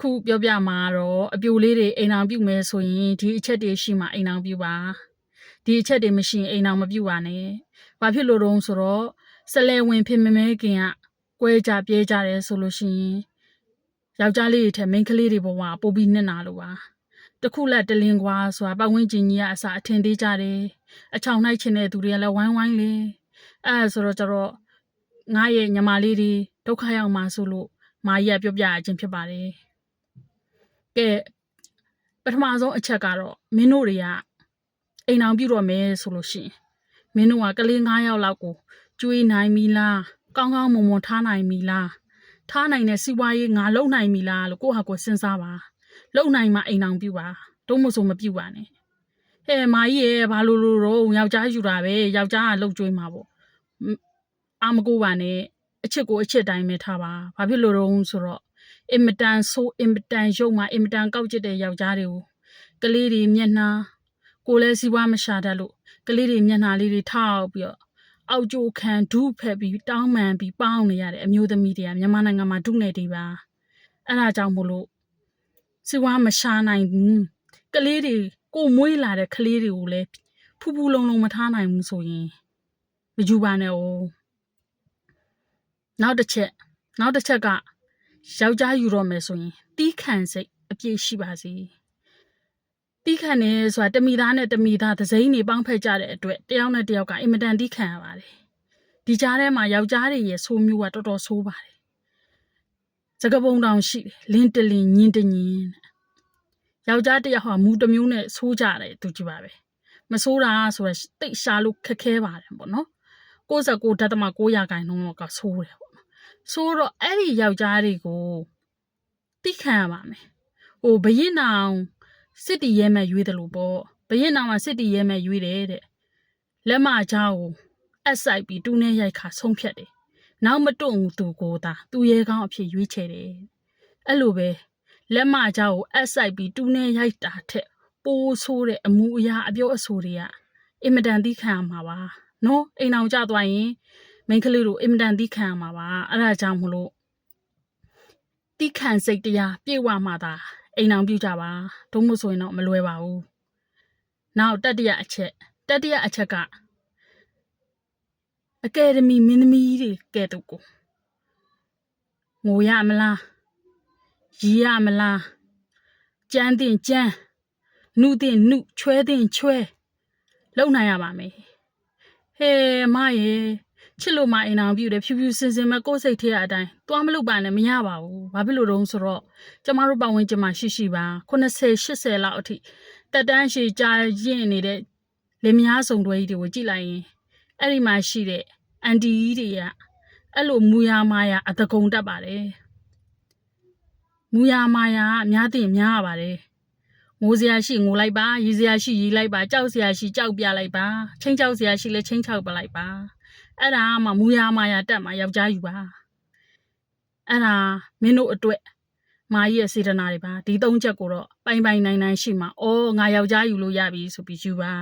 ခုပြောပြမှာတော့အပြိုလေးတွေအိမ်အောင်ပြုတ်မယ်ဆိုရင်ဒီအချက်တွေရှိမှအိမ်အောင်ပြုတ်ပါဒီအချက်တွေမရှိရင်အိမ်အောင်မပြုတ်ပါနဲ့ဘာဖြစ်လို့တုံးဆိုတော့ဆလဲဝင်ဖြစ်မမဲခင်ကကွဲကြပြဲကြတယ်ဆိုလို့ရှိရင်ယောက်ျားလေးတွေထက်မိန်းကလေးတွေဘဝပိုပြီးနှစ်နာလို့ပါတစ်ခုလက်တလင်းကွာဆိုတာပတ်ဝန်းကျင်ကြီးကအစာအထင်သေးကြတယ်အချောင်နှိုက်ချင်တဲ့သူတွေကလည်းဝိုင်းဝိုင်းလေအဲ့ဒါဆိုတော့ကျတော့ငါရဲ့ညီမလေးတွေဒုက္ခရောက်မှာဆိုလို့မာကြီးကပြောပြရခြင်းဖြစ်ပါတယ် ကဲပထမဆုံးအချက်ကတော့မင်းတို့တွေကအိမ်အောင်ပြုတော့မယ်ဆိုလို့ရှိရင်မင်းတို့ကကလေး9ယောက်လောက်ကိုကျွေးနိုင်ပြီလားကောင်းကောင်းမွန်မွန်ထားနိုင်ပြီလားထားနိုင်တဲ့စီးပွားရေးငါလုံနိုင်ပြီလားလို့ကိုယ့်ဟာကိုယ်စဉ်းစားပါလုံနိုင်မှအိမ်အောင်ပြုပါတော့မဆိုမပြုပါနဲ့ဟဲ့မာကြီးရဲ့ဘာလို့လို့တော့ယောက်ျားယူတာပဲယောက်ျားကလုံကျွေးမှာပေါ့အာမကိုပါနဲ့အချစ်ကိုအချစ်တိုင်းပဲထားပါဘာဖြစ်လို့တော့ဆိုတော့ အင်မတန်ဆိုးအင်မတန်ရုပ်မှာအင်မတန်ကောက်ကျစ်တဲ့ယောက်ျားတွေကိုကလေးတွေမျက်နှာကိုယ်လည်းစီးပွားမရှာတတ်လို့ကလေးတွေမျက်နှာလေးတွေထောက်ပြီးတော့အောက်ကျိုးခံဒုဖက်ပြီးတောင်းပန်ပြီးပေါင်းနေရတဲ့အမျိုးသမီးတွေကမြန်မာနိုင်ငံမှာဒုနေတွေပါအဲ့ဒါကြောင့်မို့လို့စီးပွားမရှာနိုင်ဘူးကလေးတွေကိုယ်မွေးလာတဲ့ကလေးတွေကိုလည်းဖူးဖူးလုံးလုံးမထားနိုင်ဘူးဆိုရင်မယူပါနဲ့哦နောက်တစ်ချက်နောက်တစ်ချက်က ယောက်ျားယူတော့မယ်ဆိုရင်တီးခံစိတ်အပြည့်ရှိပါစေတီးခံနေဆိုတာတမိသားနဲ့တမိသားသစိမ့်နေပေါင်းဖက်ကြတဲ့အတွက်တယောက်နဲ့တယောက်ကအင်မတန်တီးခံရပါတယ်ဒီကြားထဲမှာယောက်ျားတွေရဲ့ဆိုးမျိုးကတော်တော်ဆိုးပါတယ်စကပုံတောင်ရှိတယ်လင်းတလင်းညင်းတညင်းတဲ့ယောက်ျားတစ်ယောက်ဟာမူတစ်မျိုးနဲ့ဆိုးကြတယ်သူကြည့်ပါပဲမဆိုးတာဆိုတော့တိတ်ရှာလို့ခက်ခဲပါတယ်ပေါ့နော်69ဓာတ်သမ9ရာခိုင်နှုန်းတော့ကဆိုးတယ်ပေါ့ ဆိုတော့အဲ့ဒီယောက်ျားတွေကိုတိခံရပါမယ်ဟိုဘရင်နောင်စစ်တီရဲမဲ့ရွေးတယ်လို့ပေါ့ဘရင်နောင်ကစစ်တီရဲမဲ့ရွေးတယ်တဲ့လက်မချောင်းကိုအက်ဆိုင်ပြီးတူးနဲ့ရိုက်ခါဆုံးဖြတ်တယ်နောက်မတွန့်ဘူးသူကိုသာသူရဲကောင်းအဖြစ်ရွေးချယ်တယ်အဲ့လိုပဲလက်မချောင်းကိုအက်ဆိုင်ပြီးတူးနဲ့ရိုက်တာထက်ပိုးဆိုးတဲ့အမူအရာအပြောအဆိုတွေကအင်မတန်တိခံရမှာပါနော်အိမ်အောင်ကြသွားရင် မိန်းကလေးတို့အင်မတန်သီးခံရမှာပါအဲ့ဒါကြောင့်မလို့သီးခံစိတ်တရားပြေဝမှသာအိမ်အောင်ပြုကြပါဒုမို့ဆိုရင်တော့မလွယ်ပါဘူးနောက်တတိယအချက်တတိယအချက်ကအကယ်ဒမီမင်းသမီးတွေကဲ့သို့ကိုငိုရမလားရီရမလားကြမ်းတင်ကြမ်းနှုတင်နှုချွဲတင်ချွဲလုံနိုင်ရပါမယ်ဟဲမရေ ချစ်လို့မအိမ်အောင်ပြုတယ်ဖြူဖြူစင်စင်မဲ့ကိုယ်စိတ်ထဲအတိုင်းသွားမလို့ပါနဲ့မရပါဘူးဘာဖြစ်လို့တုံးဆိုတော့ကျမတို့ပတ်ဝန်းကျင်မှာရှိရှိပါ80 80လောက်အထိတက်တန်းရှည်ကြာရင်နေတဲ့လင်မယားစုံတွဲကြီးတွေကိုကြည့်လိုက်ရင်အဲ့ဒီမှာရှိတဲ့အန်တီကြီးတွေကအဲ့လိုမူယာမာယာအတကုံတက်ပါတယ်မူယာမာယာအများသိရင်များရပါတယ်ငိုစရာရှိငိုလိုက်ပါရီစရာရှိရီလိုက်ပါကြောက်စရာရှိကြောက်ပြလိုက်ပါချင်းချောက်စရာရှိလဲချင်းချောက်ပလိုက်ပါ အဲ့ဒါမှမူယာမာယာတက်မှာယောက်ျားယူပါအဲ့ဒါမင်းတို့အတွက်မာကြီးရဲ့စေတနာတွေပါဒီသုံးချက်ကိုတော့ပိုင်ပိုင်နိုင်နိုင်ရှိမှာအော်ငါယောက်ျားယူလို့ရပြီဆိုပြီးယူပါ